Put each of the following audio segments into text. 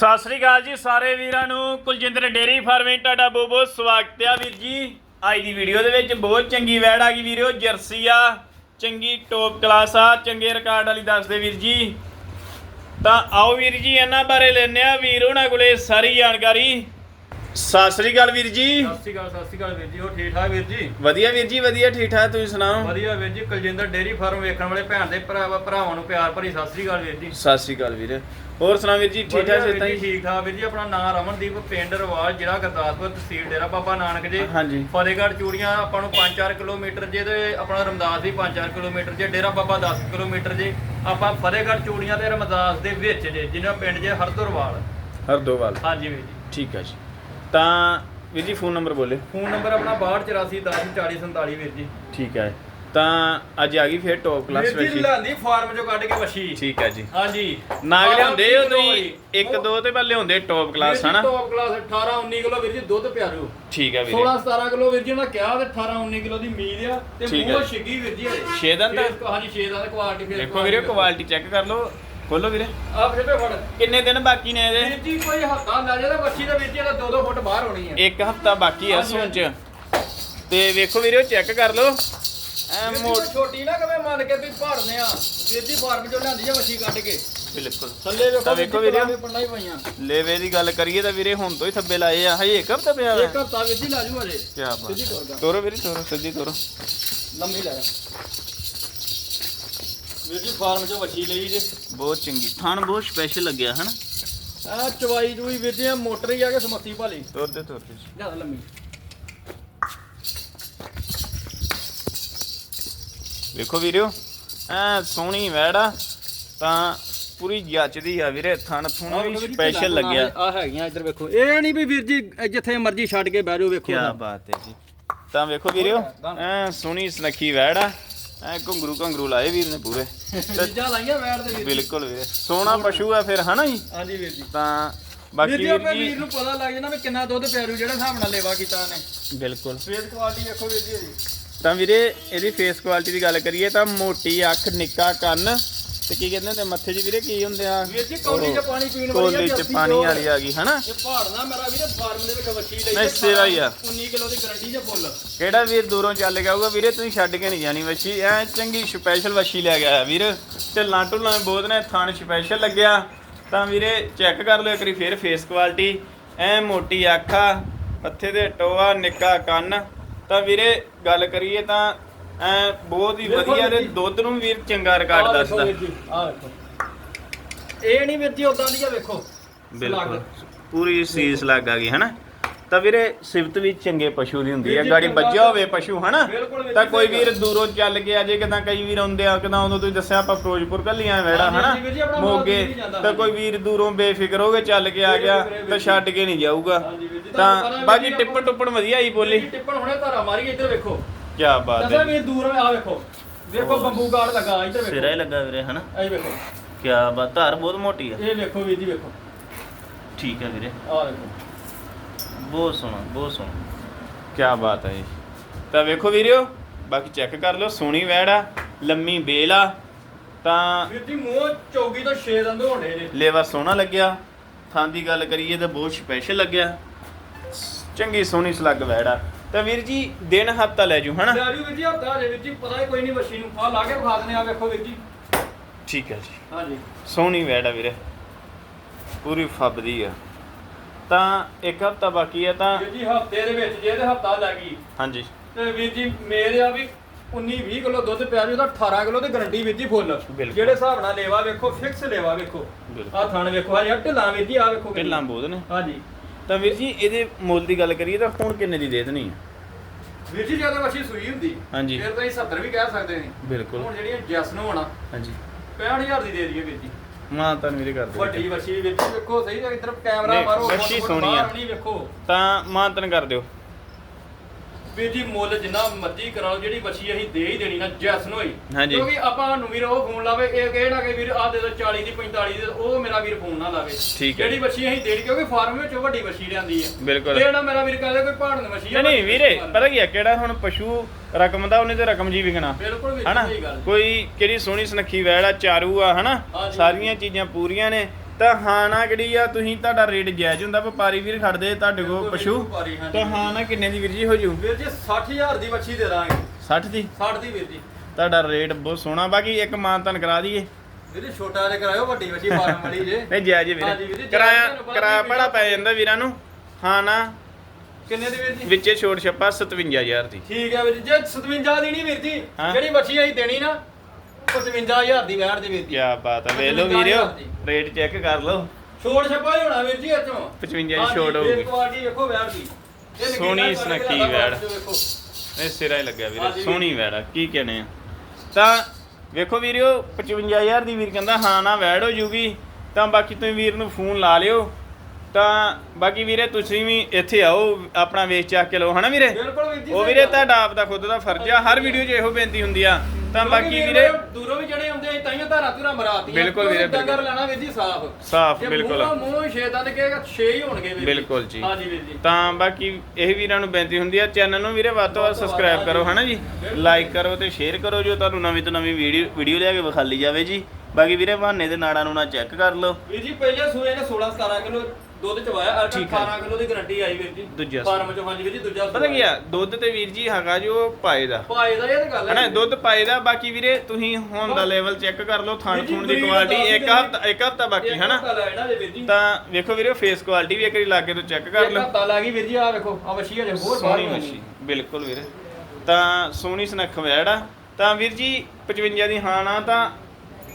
ਸਤਿ ਸ੍ਰੀ ਅਕਾਲ ਜੀ ਸਾਰੇ ਵੀਰਾਂ ਨੂੰ। ਕੁਲਜਿੰਦਰ ਡੇਰੀ ਫਾਰਮਿੰਗ ਤੁਹਾਡਾ ਬਹੁਤ ਬਹੁਤ ਸਵਾਗਤ ਆ ਵੀਰ ਜੀ। ਅੱਜ ਦੀ ਵੀਡੀਓ ਦੇ ਵਿੱਚ ਬਹੁਤ ਚੰਗੀ ਵੈੜ ਆ ਗਈ ਵੀਰੋ, ਜਰਸੀ ਆ, ਚੰਗੀ ਟੌਪ ਕਲਾਸ ਆ, ਚੰਗੇ ਰਿਕਾਰਡ ਵਾਲੀ ਦੱਸਦੇ ਵੀਰ ਜੀ। ਤਾਂ ਆਓ ਵੀਰ ਜੀ, ਇਹਨਾਂ ਬਾਰੇ ਲੈਣੇ ਆ ਵੀਰ ਉਹਨਾਂ ਕੋਲੇ ਸਾਰੀ ਜਾਣਕਾਰੀ। ਸਤਿ ਸ੍ਰੀ ਅਕਾਲ ਵੀਰ ਜੀ। ਸਤਿ ਸ਼੍ਰੀ ਅਕਾਲ ਸਤਿ ਸ਼੍ਰੀ ਅਕਾਲ ਵੀਰ ਜੀ ਹੋ ਠੀਕ ਠਾਕ ਵੀਰ ਜੀ? ਵਧੀਆ ਵੀਰ ਜੀ ਵਧੀਆ ਠੀਕ ਠਾਕ ਤੁਸੀਂ ਸੁਣਾਓ? ਵਧੀਆ ਵੀਰ ਜੀ ਕੁਲਜਿੰਦਰ ਡੇਰੀ ਫਾਰਮ ਵੇਖਣ ਵਾਲੇ ਭੈਣ ਦੇ ਭਰਾ ਭਰਾਵਾਂ ਨੂੰ ਪਿਆਰ ਭਰੀ ਸਤਿ ਸ਼੍ਰੀ ਅਕਾਲ ਵੀਰ ਜੀ। ਸਤਿ ਸ੍ਰੀ ਅਕਾਲ ਵੀਰ। ਹੋਰ ਸੁਣਾ ਵੀਰ ਜੀ ਠੀਕ ਵਧੀਆ ਠਾਕ ਵੀਰ ਸੇਤਾਂ ਜੀ, ਜੀ ਠੀਕ ਠਾਕ ਵੀਰ ਜੀ ਆਪਣਾ ਨਾਮ ਰਮਨਦੀਪ ਪਿੰਡ ਰਵਾਲ ਜ਼ਿਲ੍ਹਾ ਗੁਰਦਾਸਪੁਰ ਤਹਿਸੀਲ ਡੇਰਾ ਬਾਬਾ ਨਾਨਕ ਜੀ। ਹਾਂਜੀ। ਫਤਿਹਗੜ੍ਹ ਚੂੜੀਆਂ ਆਪਾਂ ਨੂੰ 5-4 ਕਿਲੋਮੀਟਰ ਜੇ ਤੇ ਆਪਣਾ ਰਮਦਾਸ ਵੀ 5-4 ਕਿਲੋਮੀਟਰ ਜੇ ਡੇਰਾ ਬਾਬਾ 10 ਕਿਲੋਮੀਟਰ ਜੇ। ਆਪਾਂ ਫਤਿਹਗੜ੍ਹ ਚੂੜੀਆਂ ਤੇ ਰਮਦਾਸ ਦੇ ਵਿੱਚ ਜੇ ਜਿਹਨਾਂ ਪਿੰਡ ਜੇ ਹਰਦੁਰਵਾਲ ਹਰਦੋਵਾਲ ਹਾਂਜੀ ਵੀਰ ਜੀ। ਠੀਕ ਹੈ ਜੀ। ਤਾਂ ਵੀਰ ਜੀ ਫੋਨ ਨੰਬਰ ਬੋਲੇ। ਫੋਨ ਨੰਬਰ ਆਪਣਾ 6284104047 ਵੀਰ ਜੀ। ਠੀਕ ਹੈ। ਤਾਂ ਅੱਜ ਆ ਗਈ ਫਿਰ ਟੌਪ ਕਲਾਸ ਵੀਰ ਜੀ ਲਿਆਂਦੀ ਫਾਰਮ ਚੋਂ ਕੱਢ ਕੇ ਵਸ਼ੀ ਠੀਕ ਹੈ ਜੀ। ਹਾਂਜੀ। ਨਾਗ ਲਿਆਉਂਦੇ ਹੋ ਤੁਸੀਂ? ਵੀਰ ਇੱਕ ਦੋ ਤੇ ਪਹਿਲੇ ਲਿਆਉਂਦੇ ਟੌਪ ਕਲਾਸ ਹਨਾ? ਟੌਪ ਕਲਾਸ 18 19 ਕਿਲੋ ਵੀਰ ਜੀ ਦੁੱਧ ਪਿਆਰੂ ਠੀਕ ਹੈ ਵੀਰੇ 16 17 ਕਿਲੋ ਵੀਰ ਜੀ ਉਹਨਾਂ ਕਿਹਾ ਤੇ 18 19 ਕਿਲੋ ਦੀ ਮੀਲ ਆ ਤੇ ਠੀਕ ਹੈ ਮੂੰਹ। ਛਿੱਗੀ ਵੀਰ ਜੀ ਹਲੇ ਛੇ ਦੰਦ ਆ? ਹਾਂਜੀ 6 ਦਾ ਕੁਆਲਿਟੀ ਫੇਰ ਦੇਖੋ ਵੀਰੇ ਕੁਆਲਿਟੀ ਚੈੱਕ ਕਰ ਲਓ। ਖੋਲੋ ਵੀਰੇ। ਆ ਫਿਰ ਫੜ। ਕਿੰਨੇ ਦਿਨ ਬਾਕੀ ਨੇ ਵੀਰ ਇਹਦੇ ਜੀ ਕੋਈ ਹੱਥਾਂ ਲੈ ਜਾਦਾ ਬੱਚੀ ਦਾ ਜੀ ਇਹਦਾ 2-2 ਫੁੱਟ ਬਾਹਰ ਹੋਣੀ ਹੈ ਇੱਕ ਹਫਤਾ ਬਾਕੀ ਆ ਹਾਂਜੀ, ਸੂਣ ਚ। ਤੇ ਵੇਖੋ ਵੀਰੇ ਚੈੱਕ ਕਰ ਲਓ। ਐ ਵੀਰ ਜੀ ਕੋਈ ਛੋਟੀ ਨਾ ਕਵੇਂ ਮੰਨ ਕੇ ਵੀ ਭਾੜਨੇ ਆ। ਵੀਰ ਜੀ ਫਾਰਮ ਚੋਂ ਲਿਆਂਦੀ ਆ ਬੱਚੀ ਕੱਢ ਕੇ। ਬਿਲਕੁਲ। ਥੱਲੇ ਵੇਖੋ ਤਾਂ ਵੀਰ ਵੇਖੋ ਜੀ ਵੀਰੇ। ਪੰਨਾ ਹੀ ਪਈਆਂ। ਲੇਵੇ ਦੀ ਗੱਲ ਕਰੀਏ ਤਾਂ ਵੀਰੇ ਹੁਣ ਤੋਂ ਹੀ ਥੱਬੇ ਲਾਏ ਆ। ਹਜੇ ਇੱਕ ਹਫਤਾ ਪਿਆ ਇੱਕ ਹੱਥਾ ਵੀਰ ਜੀ ਲਾ ਜੂ ਅਜੇ ਕੀ ਬਾਤ ਸਿੱਧੀ ਤੋਰ ਗਾ ਤੋਰੋ ਵੀਰੇ ਤੋਰੋ ਸਿੱਧੀ ਤੋਰੋ। ਲੰਮੀ ਲੈ। ਵੀਰ ਜੀ ਫਾਰਮ ਚੋਂ ਬੱਚੀ ਲਈ ਜੇ। ਬਹੁਤ ਚੰਗੀ। ਥਣ ਬਹੁਤ ਸਪੈਸ਼ਲ ਲੱਗਿਆ ਹਨ? ਆ ਚਵਾਈ ਜੂਈ ਵੀਰ ਜੀ ਮੋਟਰ ਹੀ ਆ ਕੇ ਸਮੱਤੀ ਭਾਲੀ। ਤੋਰਦੇ ਤੋਰਦੇ। ਜ਼ਿਆਦਾ ਲੰਮੀ। ਵੇਖੋ ਵੀਰਿਓ ਐ ਸੋਹਣੀ ਵੈੜਾ ਤਾਂ ਪੂਰੀ ਜੱਚਦੀ ਆ ਵੀਰੇ ਥਣ ਥੁਣ ਵੀ ਸਪੈਸ਼ਲ ਲੱਗਿਆ। ਆ ਹੈਗੀਆਂ ਇੱਧਰ ਵੇਖੋ। ਇਹ ਨਹੀਂ ਵੀ ਵੀਰ ਜੀ ਜਿੱਥੇ ਮਰਜ਼ੀ ਛੱਡ ਕੇ ਬਹਿ ਜਾਓ ਵੇਖੋ ਕੀ ਬਾਤ ਹੈ ਜੀ। ਤਾਂ ਵੇਖੋ ਵੀਰਿਓ ਐ ਸੋਹਣੀ ਸੁਨੱਖੀ ਵੈੜਾ ਐ ਘੁੰਗਰੂ ਘੁੰਗਰੂ ਲਾਏ ਵੀਰ ਨੇ ਪੂਰੇ। ਚੀਜ਼ਾਂ ਲਾਈਆਂ ਬੈਠ ਦੇ ਵੀਰ ਜੀ ਬਿਲਕੁਲ ਵੀਰੇ। ਸੋਹਣਾ ਪਸ਼ੂ ਆ ਫਿਰ ਹਨਾ ਜੀ? ਹਾਂਜੀ ਵੀਰ ਜੀ। ਤਾਂ ਵੀਰ ਬਾਕੀ ਜੀ ਵੀਰ ਆਪਣੇ ਵੀਰ ਜੀ ਨੂੰ ਪਤਾ ਲੱਗ ਜਾਂਦਾ ਵੀ ਕਿੰਨਾ ਦੁੱਧ ਪਿਆਰੂ ਜਿਹੜਾ ਹਿਸਾਬ ਨਾਲ ਲੇਵਾ ਕੀਤਾ ਨੇ ਬਿਲਕੁਲ। ਫੇਸ ਕੁਆਲਿਟੀ ਵੇਖੋ ਵੀਰ ਜੀ ਤਾਂ ਵੀਰੇ ਇਹਦੀ ਫੇਸ ਕੁਆਲਿਟੀ ਦੀ ਗੱਲ ਕਰੀਏ ਤਾਂ ਮੋਟੀ ਅੱਖ ਨਿੱਕਾ ਕੰਨ ਤੇ ਕੀ ਕਹਿੰਦੇ ਹੁੰਦੇ ਮੱਥੇ 'ਚ ਵੀਰੇ ਕੀ ਹੁੰਦੇ ਆ? ਵੀਰ ਜੀ ਕੌਲੀ 'ਚ ਪਾਣੀ ਪੀਣ ਵਾਲੀ ਕੋਲੀ 'ਚ ਪਾਣੀ। ਵਾਲੀ ਆ ਗਈ ਹਨਾ? ਇਹ ਪਹਾੜਨਾ ਮੇਰਾ ਵੀਰੇ ਫਾਰਮ ਦੇ ਵਿੱਚ ਵੱਛੀ ਲਈ ਨਹੀਂ, ਸੇਵਾ ਹੀ ਆ। 19 ਕਿਲੋ ਦੀ ਗਰੰਟੀ ਜੇ ਫੁੱਲ। ਕਿਹੜਾ ਵੀਰ ਦੂਰੋਂ ਚੱਲ ਗਿਆ ਹੋਊਗਾ? ਵੀਰੇ ਤੁਸੀਂ ਛੱਡ ਕੇ ਨਹੀਂ ਜਾਣੀ ਵੱਛੀ। ਐ ਚੰਗੀ ਸਪੈਸ਼ਲ ਵੱਛੀ ਲੈ ਗਿਆ ਵੀਰ। ਢਿੱਲਾਂ ਢੁੱਲਾਂ ਬਹੁਤ ਨੇ ਥਣ ਸਪੈਸ਼ਲ ਲੱਗਿਆ। ਤਾਂ ਵੀਰੇ ਚੈੱਕ ਕਰ ਲਓ ਇੱਕ ਵਾਰੀ ਫੇਰ ਫੇਸ ਕੁਆਲਿਟੀ ਐ ਮੋਟੀ ਅੱਖ ਆ ਮੱਥੇ ਤੇ ਟੋਆ ਨਿੱਕਾ ਕੰਨ। ਤਾਂ ਵੀਰੇ ਗੱਲ ਕਰੀਏ ਤਾਂ ਐ ਬਹੁਤ ਹੀ ਵੇਖੋ ਵਧੀਆ ਵੀਰ ਜੀ। ਦੁੱਧ ਨੂੰ ਵੀਰ ਚੰਗਾ ਰਿਕਾਰਡ ਆਹ ਵੇਖੋ ਦੱਸਦਾ ਵੀਰ ਜੀ, ਆਹ ਵੇਖੋ ਇਹ ਨਹੀਂ ਵੀਰ ਜੀ ਉਦਾਂ ਦੀ ਆ ਵੇਖੋ। ਬਿਲਕੁਲ। ਪੂਰੀ ਸੀਸ ਲੱਗ ਆ ਗਈ ਹਨਾ? ਤਾਂ ਵੀਰੇ ਸਿਫਤ ਵੀ ਚੰਗੇ ਪਸ਼ੂ ਦੀ ਹੁੰਦੀ ਹੈ ਵੀਰ ਜੀ, ਗਾੜੀ ਚੰਗਾ ਵੱਜਿਆ ਹੋਵੇ ਪਸ਼ੂ ਹਨਾ? ਬਿਲਕੁਲ ਵੀਰ ਤਾਂ ਜੀ, ਕੋਈ ਸਹੀ ਵੀਰ ਗੱਲ। ਦੂਰੋਂ ਚੱਲ ਕੇ ਅਜੇ ਕਿਦਾਂ ਕਈ ਵੀਰ ਆਉਂਦੇ ਆ ਕਿਦਾਂ ਉਦੋਂ ਤੁਸੀਂ ਦੱਸਿਆ ਆਪਾਂ ਫਿਰੋਜ਼ਪੁਰ ਕੱਲੀਆਂ ਵੇੜਾ ਹਾਂਜੀ, ਹਨਾ? ਹਾਂਜੀ ਵੀਰ ਜੀ, ਆਪਣਾ ਮਾਲ ਮੋਗੇ। ਜਾਂਦਾ, ਤਾਂ ਕੋਈ ਵੀਰ ਦੂਰੋਂ ਬੇਫਿਕਰ ਹੋ ਕੇ ਚੱਲ ਕੇ ਆ ਗਿਆ ਵੀਰੇ, ਵੀਰੇ, ਤਾਂ ਛੱਡ ਕੇ ਨਹੀਂ ਜਾਊਗਾ। ਹਾਂਜੀ ਵੀਰ ਜੀ, ਤੁਹਾਨੂੰ ਪਤਾ ਤਾਂ ਵੀਰ ਬਾਕੀ ਜੀ ਟਿੱਪਣ ਟੁੱਪਣ ਵਧੀਆ ਹੀ ਬੋਲੀ। ਜੀ, ਟਿੱਪਣ ਹੁਣੇ ਧਾਰਾ ਮਾਰੀ ਇੱਧਰ ਵੇਖੋ। ਕੀ ਬਾਤ ਦੱਸਾਂ ਹੈ ਵੀਰ ਦੂਰ ਆ ਵੇਖੋ। ਵੇਖੋ ਬੰਬੂ ਗਾਰਡ ਲੱਗਾ ਇੱਧਰ ਵੇਖੋ। ਸਿਰਾ ਹੀ ਲੱਗਾ ਵੀਰੇ ਹਨਾ? ਇਹ ਵੇਖੋ। ਕੀ ਬਾਤ ਧਾਰ ਬਹੁਤ ਮੋਟੀ ਆ। ਇਹ ਵੇਖੋ ਵੀਰ ਜੀ ਵੇਖੋ। ਠੀਕ ਹੈ ਵੀਰੇ। ਆਹ ਵੇਖੋ। ਬਹੁਤ ਸੋਹਣਾ ਬਹੁਤ ਸੋਹਣਾ। ਕੀ ਬਾਤ ਹੈ ਜੀ। ਤਾਂ ਵੇਖੋ ਵੀਰਿਓ ਬਾਕੀ ਚੈੱਕ ਕਰ ਲਓ ਸੋਹਣੀ ਵੈੜ ਆ ਲੰਮੀ ਬੇਲ ਆ ਤਾਂ ਵੀਰ ਜੀ ਮੂੰਹ ਚੌਗੀ ਤੋਂ 6 ਦੰਦ ਹੋਣੇ ਜੇ ਲੇਵਾ ਸੋਹਣਾ ਲੱਗਿਆ। ਥਾਂ ਦੀ ਗੱਲ ਕਰੀਏ ਤਾਂ ਬਹੁਤ ਸਪੈਸ਼ਲ ਲੱਗਿਆ। ਚੰਗੀ ਸੋਹਣੀ ਸਲੱਗ ਵੈੜ ਆ। ਤਾਂ ਵੀਰ ਜੀ ਦਿਨ ਹਫਤਾ ਲੈ ਜੂ ਹਨਾ? ਪਿਆਰੀ ਵੀਰ ਜੀ ਹੱਥਾ ਜੇ ਵੀਰ ਜੀ ਪਤਾ ਹੀ ਕੋਈ ਨਹੀਂ ਮਸ਼ੀਨ ਨੂੰ। ਆ ਲਾ ਕੇ ਵਿਖਾ ਦਨੇ ਆ ਵੇਖੋ ਵੀਰ ਜੀ। ਠੀਕ ਹੈ ਜੀ। ਹਾਂਜੀ। ਸੋਹਣੀ ਵੈੜ ਆ ਵੀਰੇ। ਪੂਰੀ ਫੱਬਦੀ ਆ। ਤਾਂ ਇੱਕ ਹਫਤਾ ਬਾਕੀ ਆ ਤਾਂ ਵੀਰ ਜੀ ਹਫ਼ਤੇ ਦੇ ਵਿੱਚ ਜੇ ਤੇ ਹਫਤਾ ਲੱਗ ਗਈ। ਹਾਂਜੀ। ਤੇ ਵੀਰ ਜੀ ਮੇਰੇ ਆ ਵੀ 19 20 ਕਿਲੋ ਦੁੱਧ ਪਿਆ ਜੀ ਉਹਦਾ 18 ਕਿਲੋ ਦੀ ਗਰੰਟੀ ਵੀਰ ਜੀ ਫੁੱਲ। ਜਿਹੜੇ ਹਿਸਾਬ ਨਾਲ ਲੇਵਾ ਵੇਖੋ ਫਿਕਸ ਲੇਵਾ ਵੇਖੋ। ਆ ਥਣ ਵੇਖੋ ਆ ਢਿੱਲਾਂ ਵੀਰ ਜੀ ਆ ਵੇਖੋ। ਢਿੱਲਾਂ ਬਹੁਤ ਨੇ। ਹਾਂਜੀ। ਤਾਂ ਵੀਰ ਜੀ ਇਹਦੇ ਮੁੱਲ ਦੀ ਗੱਲ ਕਰੀਏ ਤਾਂ ਹੁਣ ਕਿੰਨੇ ਦੀ ਦੇ ਦੇਣੀ ਆ? ਵੀਰ ਜੀ ਜਦੋਂ ਮੱਛੀ ਸੂਈ ਹੁੰਦੀ ਹਾਂਜੀ। ਫਿਰ ਤਾਂ ਇਹ 70 ਵੀ ਕਹਿ ਸਕਦੇ ਨੇ ਬਿਲਕੁਲ। ਹੁਣ ਜਿਹੜੀਆਂ ਜੈਸ ਨੂੰ ਹੋਣਾ ਹਾਂਜੀ। 65000 ਦੀ ਦੇ ਦਈਏ ਵੀਰ ਜੀ। ਮਾਂ ਤਾਂ ਵੀਰੇ ਕਰ ਦਿਓ ਵੱਡੀ ਵੱਛੀ ਵੀਰ ਜੀ ਵੇਖੋ ਸਹੀ ਤਾਂ ਇੱਧਰ ਕੈਮਰਾ ਨਹੀਂ, ਮਾਰੋ ਵੱਛੀ ਫੁੱਟ- ਸੋਹਣੀ ਆ। ਬਾਹਰ ਨਹੀਂ ਵੇਖੋ। ਤਾਂ ਮਾਂ ਤਨ ਕਰ ਦਿਓ। ਵੀਰ ਜੀ ਮੁੱਲ ਜਿੰਨਾ ਮਰਜ਼ੀ ਕਰਾ ਲਓ ਜਿਹੜੀ ਬੱਚੀ ਅਸੀਂ ਦੇ ਹੀ ਦੇਣੀ ਨਾ ਜੈਸਨ ਹੋਈ ਹਾਂਜੀ। ਕਿਉਂਕਿ ਆਪਾਂ ਨੂੰ ਵੀਰ ਉਹ ਫੋਨ ਲਾਵੇ ਇਹ ਕਹੇ ਨਾ ਕਿ ਵੀਰ ਆ ਦੇ ਦੋ 40 ਦੀ 45 ਦੀ ਉਹ ਮੇਰਾ ਵੀਰ ਫੋਨ ਨਾ ਲਾਵੇ। ਠੀਕ ਹੈ। ਜਿਹੜੀ ਬੱਚੀ ਅਸੀਂ ਦੇਣੀ ਕਿਉਂਕਿ ਫਾਰਮ ਵਿੱਚ ਉਹ ਵੱਡੀ ਬੱਚੀ ਲਿਆਂਦੀ ਹੈ। ਬਿਲਕੁਲ। ਇਹ ਨਾ ਮੇਰਾ ਵੀਰ ਕਹਦੇ ਕੋਈ ਪਹਾੜ ਦੀ ਬੱਚੀ ਨਹੀਂ ਨਹੀਂ ਵੀਰੇ ਪਤਾ ਕੀ ਆ ਕਿਹੜਾ ਹੁਣ ਪਸ਼ੂ ਰਕਮ ਦਾ ਉਹਨੇ ਤੇ ਰਕਮ ਜੀ ਵਿਕਣਾ। ਬਿਲਕੁਲ ਵੀਰ ਹਨਾ? ਸਹੀ ਗੱਲ। ਕੋਈ ਕਿਹੜੀ ਸੋਹਣੀ ਸੁਨੱਖੀ ਵੈੜ ਆ ਚਾਰੂ ਆ ਹਨਾ? ਹਾਂਜੀ। ਸਾਰੀਆਂ ਚੀਜ਼ਾਂ ਪੂਰੀਆਂ ਨੇ। ਤਾਂ ਹਾਂ ਨਾ ਕਿਹੜੀ ਆ? ਤੁਸੀਂ ਤੁਹਾਡਾ ਰੇਟ ਜਾਇਜ਼ ਹੁੰਦਾ ਵਪਾਰੀ ਵੀਰ ਖੜਦੇ ਤੁਹਾਡੇ ਕੋਲ ਪਸ਼ੂ। ਵਪਾਰੀ, ਹਾਂਜੀ। ਤਾਂ ਕਿੰਨੇ ਦੀ ਵੀਰ ਜੀ ਹੋ ਜੂ ਵੀਰ ਜੀ 60000 ਦੀ ਵੱਛੀ ਦੇ ਦਾਂਗੇ। 60 ਦੀ? 60 ਦੀ ਵੀਰ ਜੀ। ਤੁਹਾਡਾ ਰੇਟ ਬਹੁਤ ਸੋਹਣਾ ਬਾਕੀ ਇੱਕ ਮਾਨਤਨ ਕਰਾ ਦਈਏ। ਵੀਰ ਜੀ ਛੋਟਾ ਜਿਹਾ ਕਰਾਇਓ ਵੱਡੀ ਵੱਛੀ ਫਾਰਮ ਵਾਲੀ ਜੇ। ਨਹੀਂ ਜਾਇਜ਼ ਹੀ ਹਾਂਜੀ ਵੀਰੇ, ਵੀਰੇ ਜਾਇਜ਼ ਕਿਰਾਇਆ ਤੁਹਾਨੂੰ ਪਤਾ ਕਿਰਾਇਆ ਵੀ ਬੜਾ ਪੈ ਜਾਂਦਾ ਵੀਰਾਂ ਨੂੰ। ਹਾਂ ਨਾ ਕਿੰਨੇ ਦੀ ਵੀਰ ਜੀ? ਵਿੱਚੇ ਛੋਟ ਛੱਪਾ 57000 ਦੀ। ਠੀਕ ਹੈ ਵੀਰ ਜੀ ਜੇ 57 ਦੀ ਨਹੀਂ ਵੀਰ ਜੀ ਹਾਂ। ਜਿਹੜੀ ਵੱਛੀ ਅਸੀਂ ਦੇਣੀ ਨਾ 55000 ਦੀ ਵੈੜ ਦੇ ਵੀਰ ਕੀ ਜੀ ਬਾਤ ਹੈ ਵੇਖ ਲਓ ਵੀਰਿਓ ਰੇਟ ਚੈੱਕ ਕਰ ਲਓ। ਛੋੜ ਛੱਪਾ ਹੀ ਹੋਣਾ ਵੀਰ ਜੀ ਇੱਥੋਂ। 55 ਦੀ ਛੋਟ ਹੋਊਗੀ। ਕੁਆਲਿਟੀ ਵੇਖੋ ਵੈੜ ਦੀ। ਇਹ ਨਗੀਨਾ ਸੋਹਣੀ ਕਰਕੇ ਸੁਨੱਖੀ ਲਿਆਂਦਾ ਵੈੜ। ਬਾਅਦ ਚੋਂ ਵੇਖੋ। ਇਹ ਸਿਰਾ ਹੀ ਲੱਗਿਆ ਵੀਰੇ ਹਾਂਜੀ ਵੀਰ। ਸੋਹਣੀ ਵੈੜ ਆ ਕੀ ਕਹਨੇ ਆ। ਤਾਂ ਵੇਖੋ ਵੀਰਿਓ 55000 ਦੀ ਵੀਰ ਕਹਿੰਦਾ ਹਾਂ ਨਾ ਵੈੜ ਹੋ ਜੂਗੀ ਤਾਂ ਬਾਕੀ ਤੁਸੀਂ ਵੀਰ ਨੂੰ ਫੋਨ ਲਾ ਲਿਓ। ਤਾਂ ਬਾਕੀ ਵੀਰੇ ਤੁਸੀਂ ਵੀ ਇੱਥੇ ਆਓ ਆਪਣਾ ਵੇਚ ਚੱਕ ਕੇ ਲਓ ਹਨਾ ਵੀਰੇ? ਬਿਲਕੁਲ ਵੀਰ ਜੀ ਉਹ ਵੀਰੇ। ਤੁਹਾਡਾ ਆਪ ਦਾ ਖੁਦ ਦਾ ਫਰਜ਼ ਆ ਹਰ ਵੀਡੀਓ 'ਚ ਇਹੋ ਬੇਨਤੀ ਹੁੰਦੀ ਆ। ਤਾਂ ਬਾਕੀ ਵੀਰ ਦੂਰੋਂ ਵੀ ਜਿਹੜੇ ਆਉਂਦੇ ਆ ਤਾਈਓ ਧਾਰਾ ਧੁਰਾ ਮਰਾਤੀਆਂ ਬਿਲਕੁਲ ਵੀਰੇ, ਬਿਲਕੁਲ। ਲੈਣਾ ਵੀਰ ਜੀ ਸਾਫ਼। ਸਾਫ਼ ਜੇ ਬਿਲਕੁਲ। ਮੂੰਹੋਂ ਛੇ ਦੰਦ ਕਹੇਗਾ ਛੇ ਹੀ ਹੋਣਗੇ ਵੀਰ ਜੀ। ਬਿਲਕੁਲ ਜੀ। ਹਾਂਜੀ ਵੀਰ ਜੀ। ਤਾਂ ਬਾਕੀ ਇਹ ਵੀਰਾਂ ਨੂੰ ਬੇਨਤੀ ਹੁੰਦੀ ਆ ਚੈਨਲ ਨੂੰ ਵੀਰੇ ਵੱਧ ਤੋਂ ਵੱਧ ਸਬਸਕ੍ਰਾਈਬ ਕਰੋ ਹਨਾ ਜੀ? ਲਾਈਕ ਕਰੋ ਤੇ ਸ਼ੇਅਰ ਕਰੋ ਜੋ ਤੁਹਾਨੂੰ ਨਵੀਂ ਤੋਂ ਨਵੀਂ ਵੀਡੀਓ ਵੀਡੀਓ ਲਿਆ ਕੇ ਵਿਖਾਲੀ ਜਾਵੇ ਜੀ। ਬਾਕੀ ਵੀਰੇ ਬਹਾਨੇ ਦੇ ਨਾੜਾਂ ਨੂੰ ਨਾ ਚੈੱਕ ਕਰ ਲਓ। ਵੀਰ ਜੀ ਪਹਿਲੇ ਸੂਏ ਨੇ 16 17 ਕਿਲੋ ਦੁੱਧ ਚਵਾਇਆ ਅੱਜ ਠੀਕ ਹੈ। 18 ਕਿਲੋ ਦੀ ਗਾਰੰਟੀ ਆਈ ਵੀਰ ਜੀ। ਦੂਜਾ ਫਾਰਮ ਚੋਂ ਹਾਂਜੀ ਵੀਰ ਜੀ ਦੂਜਾ ਪਤਾ ਕੀ ਆ ਦੁੱਧ ਤੇ ਵੀਰ ਜੀ ਹੈਗਾ ਜੋ ਪਾਏ ਦਾ। ਪਾਏ ਦਾ ਇਹ ਤਾਂ ਗੱਲ ਹਨਾ ਹੈ ਦੁੱਧ ਪਾਏ ਦਾ ਬਾਕੀ ਵੀਰੇ ਤੁਸੀਂ ਹੁਣ ਦਾ ਲੈਵਲ ਚੈੱਕ ਕਰ ਲਓ ਥਣ ਵੀਰ ਜੀ, ਥੂਣ ਦੀ ਵੀਰ ਕੁਆਲਿਟੀ ਦੱਸ ਇੱਕ ਦਿੰਦੇ ਹਫਤਾ ਇੱਕ ਹਫਤਾ ਬਾਕੀ ਇੱਕ ਹਨਾ? ਹਫ਼ਤਾ ਲੈਣਾ ਜੇ ਵੀਰ ਜੀ। ਤਾਂ ਵੇਖੋ ਵੀਰੇ ਫੇਸ ਕੁਆਲਿਟੀ ਵੀ ਇੱਕ ਵਾਰੀ ਲਾ ਕੇ ਤੋਂ ਚੈੱਕ ਕਰ ਇੱਕ ਲਓ। ਹਫ਼ਤਾ ਲੱਗ ਗਈ ਵੀਰ ਜੀ ਆ ਵੇਖੋ ਆ ਵਸ਼ੀ ਹਜੇ ਹੋਰ ਬਾਹਰ ਸੋਹਣੀ ਹੋਣੀ। ਮੱਛੀ ਬਿਲਕੁਲ ਵੀਰੇ। ਤਾਂ ਸੋਹਣੀ ਸੁਨੱਖ ਵੈੜ ਤਾਂ ਵੀਰ ਜੀ 55 ਦੀ ਹਾਂ ਨਾ ਤਾਂ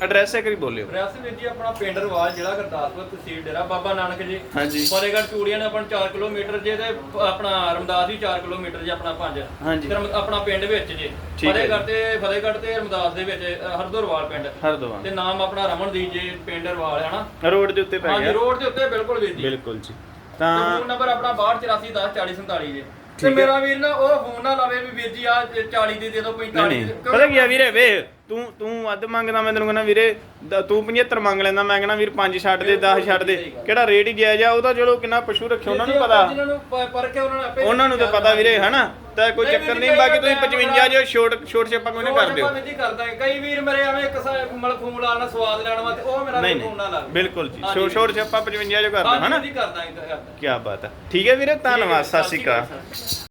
ਐਡਰੈਸ ਇੱਕ ਵਾਰੀ ਬੋਲਿਓ। ਐਡਰੈਸ ਵੀਰ ਜੀ ਆਪਣਾ ਪਿੰਡ ਰਵਾਲ ਜ਼ਿਲ੍ਹਾ ਗੁਰਦਾਸਪੁਰ ਤਹਿਸੀਲ ਡੇਰਾ ਬਾਬਾ ਨਾਨਕ ਜੀ। ਹਾਂਜੀ। ਫਤਿਹਗੜ੍ਹ ਚੂੜੀਆਂ ਨੇ ਆਪਣਾ 4 ਕਿਲੋਮੀਟਰ ਜੇ ਤੇ ਆਪਣਾ ਰਮਦਾਸ ਵੀ 4 ਕਿਲੋਮੀਟਰ ਜੇ ਆਪਣਾ 5 ਹਾਂਜੀ। ਆਪਣਾ ਪਿੰਡ ਵਿੱਚ ਜੇ। ਠੀਕ ਹੈ ਫਤਿਹਗੜ੍ਹ ਤੇ ਫਤਿਹਗੜ੍ਹ ਤੇ ਰਮਦਾਸ ਦੇ ਵਿੱਚ ਅ, ਹਰਦੋਰਵਾਲ ਪਿੰਡ। ਹਰਦਵਾਨ ਤੇ ਨਾਮ ਆਪਣਾ ਰਮਨਦੀਪ ਜੀ ਪਿੰਡ ਰਵਾਲ ਹੈ ਨਾ? ਰੋਡ ਦੇ ਉੱਤੇ ਪੈ ਹਾਂਜੀ ਗਿਆ। ਰੋਡ ਦੇ ਉੱਤੇ ਬਿਲਕੁਲ ਵੀਰ ਜੀ। ਬਿਲਕੁਲ ਜੀ। ਤੇ ਫੋਨ ਨੰਬਰ ਆਪਣਾ 6284104047 ਜੀ। ਤੇ। ਮੇਰਾ ਵੀਰ ਨਾ ਉਹ ਫੋਨ ਨਾ ਲਾਵੇ ਵੀ ਵੀਰ ਜੀ ਆ 40 ਦੀ ਦੇ ਦਿਓ 45 ਨਹੀਂ। ਦੀ ਨਹੀਂ ਪਤਾ ਕੀ ਆ ਵੀਰੇ ਵੇ ਤੂੰ ਤੂੰ ਵੱਧ ਮੰਗਦਾ ਮੈਂ ਤੈਨੂੰ ਕਹਿੰਦਾ ਵੀਰੇ ਦ- ਤੂੰ 75 ਮੰਗ ਲੈਂਦਾ ਮੈਂ ਕਹਿੰਦਾ ਵੀਰ 5 ਛੱਡ ਦੇ 10 ਛੱਡ ਦੇ। ਕਿਹੜਾ ਰੇਟ ਹੀ ਜਾਇਜ਼ ਆ ਉਹਦਾ ਚਲੋ ਕਿੰਨਾ ਪਸ਼ੂ ਰੱਖਿਆ ਉਹਨਾਂ ਨੂੰ ਪਤਾ। ਜਿਨ੍ਹਾਂ ਨੂੰ ਪ- ਪਰਖ ਹੈ ਉਹਨਾਂ ਨੂੰ ਆਪੇ ਉਹਨਾਂ ਨੂੰ ਤਾਂ ਪਤਾ ਵੀਰੇ ਹਨਾ? ਤਾਂ ਕੋਈ ਨਹੀਂ, ਚੱਕਰ ਨਹੀਂ ਬਾਕੀ ਤੁਸੀਂ ਕਈ 55 ਜੋ ਛੋਟ ਛੋਟ ਛੇਪਾ ਕੋਈ ਨਾ ਕਰ ਦਿਓ। ਜੀ ਕਰਦਾ। ਕਈ ਵੀਰ ਮੇਰੇ ਐਵੇਂ ਇੱਕ ਸਾ ਮਤਲਬ ਫੋਨ ਲਾਣਾ ਸਵਾਦ ਲੈਣ ਵਾਸਤੇ ਉਹ ਮੇਰਾ ਨਹੀਂ ਫੋਨ ਨਾ ਨਹੀਂ। ਲਾਵੇ। ਬਿਲਕੁਲ ਜੀ। ਹਾਂਜੀ, ਛੋਟ ਛੋਟ ਛੇਪਾ 55 ਜੋ ਕਰ ਦਿਓ ਹਨਾ? ਜੀ ਕਰਦਾ ਹੈ ਕੀ ਬਾਤ ਹੈ ਠੀਕ ਹੈ ਵੀਰੇ ਧੰਨਵਾਦ ਸਤਿ ਸ਼੍ਰੀ ਅਕਾਲ।